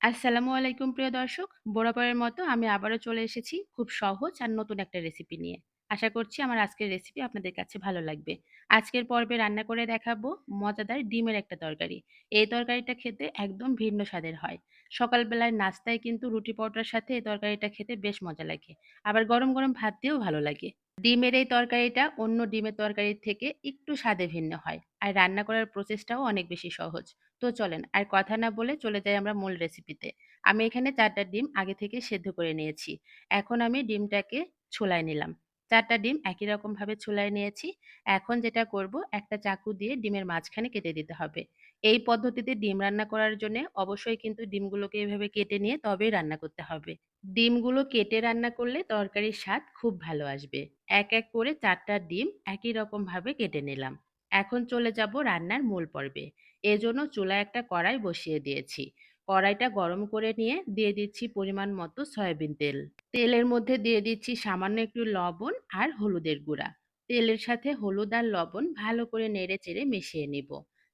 আসসালামু আলাইকুম, প্রিয় দর্শক। বরাবরের মতো আমি আবারও চলে এসেছি খুব সহজ আর নতুন একটা রেসিপি নিয়ে। আশা করছি আমার আজকের রেসিপি আপনাদের কাছে ভালো লাগবে। আজকের পর্বে রান্না করে দেখাবো মজাদার ডিমের একটা তরকারি। এই তরকারিটা খেতে একদম ভিন্ন স্বাদের হয়। সকালবেলায় নাস্তায় কিন্তু রুটি পরোটার সাথে এই তরকারিটা খেতে বেশ মজা লাগে। আবার গরম, গরম ভাত দিয়েও ভালো লাগে। ডিমের এই তরকারিটা অন্য ডিমের তরকারির থেকে একটু স্বাদে ভিন্ন হয়। আর রান্না করার প্রসেসটাও অনেক বেশি সহজ। তো চলেন আর কথা না বলে চলে যাই আমরা মূল রেসিপিতে। আমি এখানে ৪ টা ডিম আগে থেকে সেদ্ধ করে নিয়েছি। এখন আমি ডিমটাকে ছোলায় নিলাম। ৪ টা ডিম একই রকমভাবে ছুলায় নিয়েছি। এখন যেটা করব একটা চাকু দিয়ে ডিমের মাঝখানে কেটে দিতে হবে। এই পদ্ধতিতে ডিম রান্না করার জন্যে অবশ্যই কিন্তু ডিমগুলোকে এভাবে কেটে নিয়ে তবেই রান্না করতে হবে। ডিমগুলো কেটে রান্না করলে তরকারির স্বাদ খুব ভালো আসবে। এক, এক করে ৪ টা ডিম একই রকমভাবে কেটে নিলাম। এখন চলে যাব রান্নার মূল পর্বে। এজন্য চুলায় একটা কড়াই বসিয়ে দিয়েছি। কড়াইটা গরম করে নিয়ে দিয়ে দিচ্ছি পরিমাণ মতো সয়াবিন তেল। তেলের মধ্যে দিয়ে দিচ্ছি সামান্য একটু লবণ আর হলুদের গুঁড়া। তেলের সাথে হলুদ আর লবণ ভালো করে নেড়ে-চেড়ে মিশিয়ে নিব।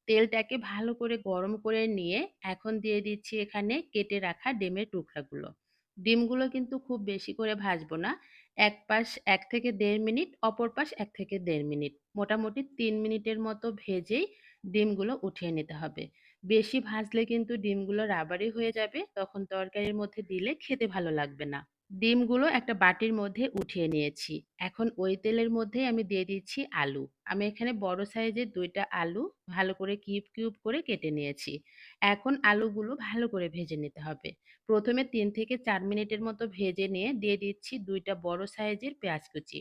তেলটাকে ভালো করে গরম করে নিয়ে এখন দিয়ে দিচ্ছি এখানে কেটে রাখা ডিমের টুকরাগুলো। ডিমগুলো কিন্তু খুব বেশি করে ভাজবো না। এক পাশ এক থেকে দেড় মিনিট, অপর পাশ এক থেকে দেড় মিনিট। মোটামুটি তিন মিনিটের মতো ভেজেই ডিমগুলো উঠিয়ে নিতে হবে। বেশি ভাজলে কিন্তু ডিমগুলো রাবারি হয়ে যাবে, তখন তরকারির মধ্যে দিলে খেতে ভালো লাগবে না। ডিমগুলো একটা বাটির মধ্যে উঠিয়ে নিয়েছি। এখন ওই তেলের মধ্যেই আমি দিয়ে দিচ্ছি আলু। আমি এখানে বড় সাইজের দুইটা আলু ভালো করে কিউব, কিউব করে কেটে নিয়েছি। এখন আলুগুলো ভালো করে ভেজে নিতে হবে। প্রথমে তিন থেকে চার মিনিটের মতো ভেজে নিয়ে দিয়ে দিচ্ছি ২ টা বড় সাইজের পেঁয়াজ কুচি।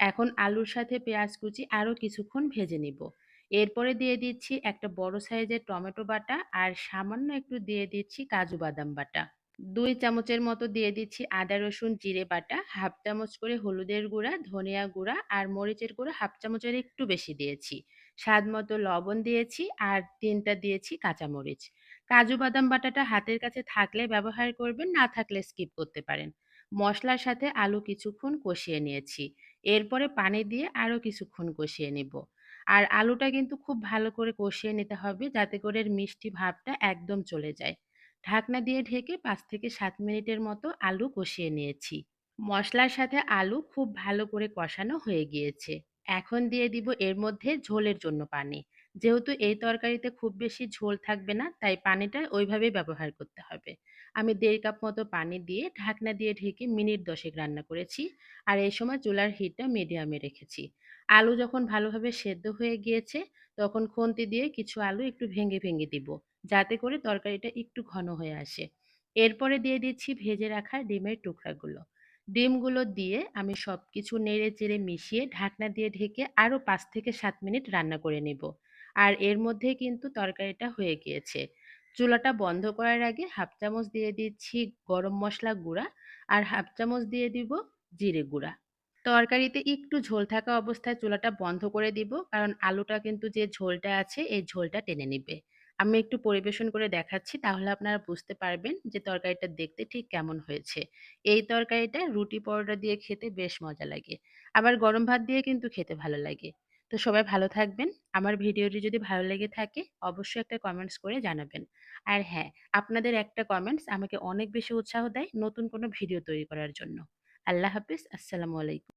এখন আলুর সাথে পেঁয়াজ কুচি আরও কিছুক্ষণ ভেজে নিব। এরপরে দিয়ে দিচ্ছি একটা বড় সাইজের টমেটো বাটা আর সামান্য একটু দিয়ে দিচ্ছি কাজু বাদাম বাটা। দুই চামচের মতো দিয়ে দিচ্ছি আদা রসুন জিরে বাটা, হাফ চামচ করে হলুদের গুঁড়া, ধনিয়া গুঁড়া আর মরিচের গুঁড়া হাফ চামচের একটু বেশি দিয়েছি। স্বাদ মতো লবণ দিয়েছি আর ৩ টা দিয়েছি কাঁচামরিচ। কাজু বাদাম বাটাটা হাতের কাছে থাকলে ব্যবহার করবেন, না থাকলে স্কিপ করতে পারেন। মশলার সাথে আলু কিছুক্ষণ কষিয়ে নিয়েছি। এরপরে পানি দিয়ে আরও কিছুক্ষণ কষিয়ে নিব। আর আলুটা কিন্তু খুব ভালো করে কষিয়ে নিতে হবে যাতে করে এর মিষ্টি ভাবটা একদম চলে যায়। ঢাকনা দিয়ে ঢেকে পাঁচ থেকে সাত মিনিটের মতো আলু কষিয়ে নিয়েছি। মশলার সাথে আলু খুব ভালো করে কষানো হয়ে গিয়েছে। এখন দিয়ে দিব এর মধ্যে ঝোলের জন্য পানি। যেহেতু এই তরকারিতে খুব বেশি ঝোল থাকবে না, তাই পানিটা ওইভাবেই ব্যবহার করতে হবে। আমি দেড় কাপ মতো পানি দিয়ে ঢাকনা দিয়ে ঢেকে মিনিট দশেক রান্না করেছি। আর এই সময় চুলার হিটটা মিডিয়ামে রেখেছি। আলু যখন ভালোভাবে সেদ্ধ হয়ে গিয়েছে, তখন খুন্তি দিয়ে কিছু আলু একটু ভেঙে, ভেঙে দিব। যাতে করে তরকারিটা একটু ঘন হয়ে আসে। এরপরে দিয়ে দিচ্ছি ভেজে রাখা ডিমের টুকরাগুলো। ডিমগুলো দিয়ে আমি সব কিছু নেড়ে-চেড়ে মিশিয়ে ঢাকনা দিয়ে ঢেকে আরও পাঁচ থেকে সাত মিনিট রান্না করে নেব। আর এর মধ্যে কিন্তু তরকারিটা হয়ে গিয়েছে। চুলাটা বন্ধ করার আগে হাফ চামচ দিয়ে দিচ্ছি গরম মশলা গুঁড়া আর হাফ চামচ দিয়ে দিব জিরে গুঁড়া। তরকারিতে একটু ঝোল থাকা অবস্থায় চুলাটা বন্ধ করে দিব কারণ আলুটা কিন্তু যে ঝোলটা আছে এই ঝোলটা টেনে নিবে। আমি একটু পরিবেশন করে দেখাচ্ছি তাহলে আপনারা বুঝতে পারবেন যে তরকারিটা দেখতে ঠিক কেমন হয়েছে। এই তরকারিটা রুটি পরোটা দিয়ে খেতে বেশ মজা লাগে। আবার গরম ভাত দিয়ে কিন্তু খেতে ভালো লাগে। তো সবাই ভালো থাকবেন। আমার ভিডিওটি যদি ভালো লেগে থাকে অবশ্যই একটা কমেন্টস করে জানাবেন। আর হ্যাঁ, আপনাদের একটা কমেন্টস আমাকে অনেক বেশি উৎসাহ দেয় নতুন কোনো ভিডিও তৈরি করার জন্য। আল্লাহ হাফিজ আসসালামু আলাইকুম।